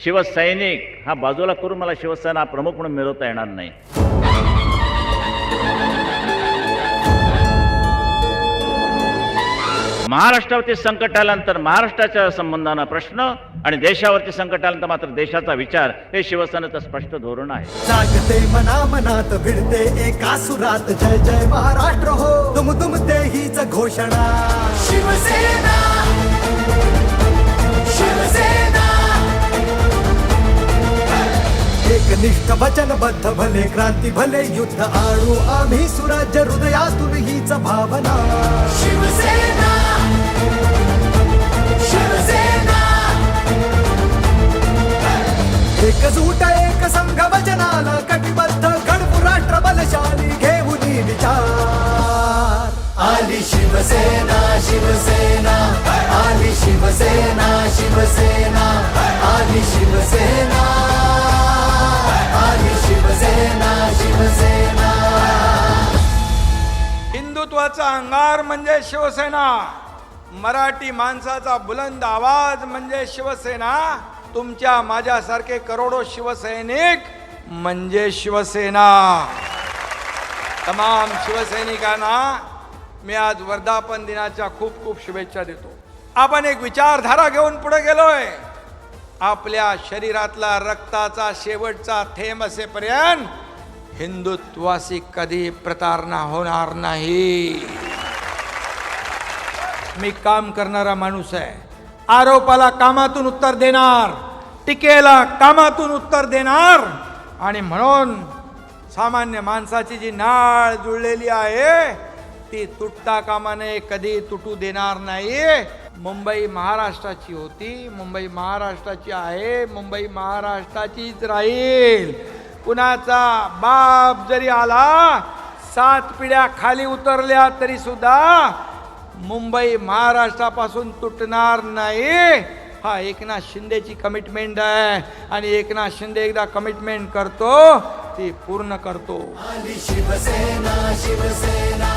शिवसैनिक. हा बाजूला करून मला शिवसेना प्रमुख म्हणून मिळवता येणार नाही. महाराष्ट्रावरती संकट आल्यानंतर महाराष्ट्राच्या संबंधानं प्रश्न आणि देशावरती संकट आल्यानंतर मात्र देशाचा विचार हे शिवसेनेचं स्पष्ट धोरण आहे. जागते मना मनात भिडते एका सुरात जय जय महाराष्ट्र हो. तुम तुम ते हीच घोषणा. शिवसेना एकनिष्ठ वचनबद्ध भले क्रांती भले युद्ध आणू आम्ही सुराज्य हृदयातून हीच भावना. शिवसेना शिवसेना. एकजूट एक संघ वचनाला कटिबद्ध गणपू राष्ट्र बलशाली घेऊन विचार. आली शिवसेना शिवसेना. हिंदुत्वाचा अंगार म्हणजे शिवसेना. मराठी माणसाचा बुलंद आवाज म्हणजे शिवसेना. तुमच्या माझ्यासारखे करोडो शिवसैनिक म्हणजे शिवसेना. तमाम शिवसैनिकांना मी आज वर्धापन दिनाच्या खूप खूप शुभेच्छा देतो. आपण एक विचारधारा घेऊन पुढे गेलोय. आपल्या शरीरातला रक्ताचा शेवटचा थेंब असेपर्यंत हिंदुत्वाशी कधी प्रतारणा होणार नाही. मी काम करणारा माणूस आहे. आरोपाला कामातून उत्तर देणार टीकेला कामातून उत्तर देणार आणि म्हणून सामान्य माणसाची जी नाळ जुळलेली आहे ती तुटता कामाने कधी तुटू देणार नाही. मुंबई महाराष्ट्राची होती मुंबई महाराष्ट्राची आहे मुंबई महाराष्ट्राचीच राहील. कुणाचा बाप जरी आला सात पिढ्या खाली उतरल्या तरी सुद्धा मुंबई महाराष्ट्रापासून तुटणार नाही. हा एकनाथ शिंदेची कमिटमेंट आहे आणि एकनाथ शिंदे एकदा कमिटमेंट करतो ती पूर्ण करतो. शिवसेना शिवसेना.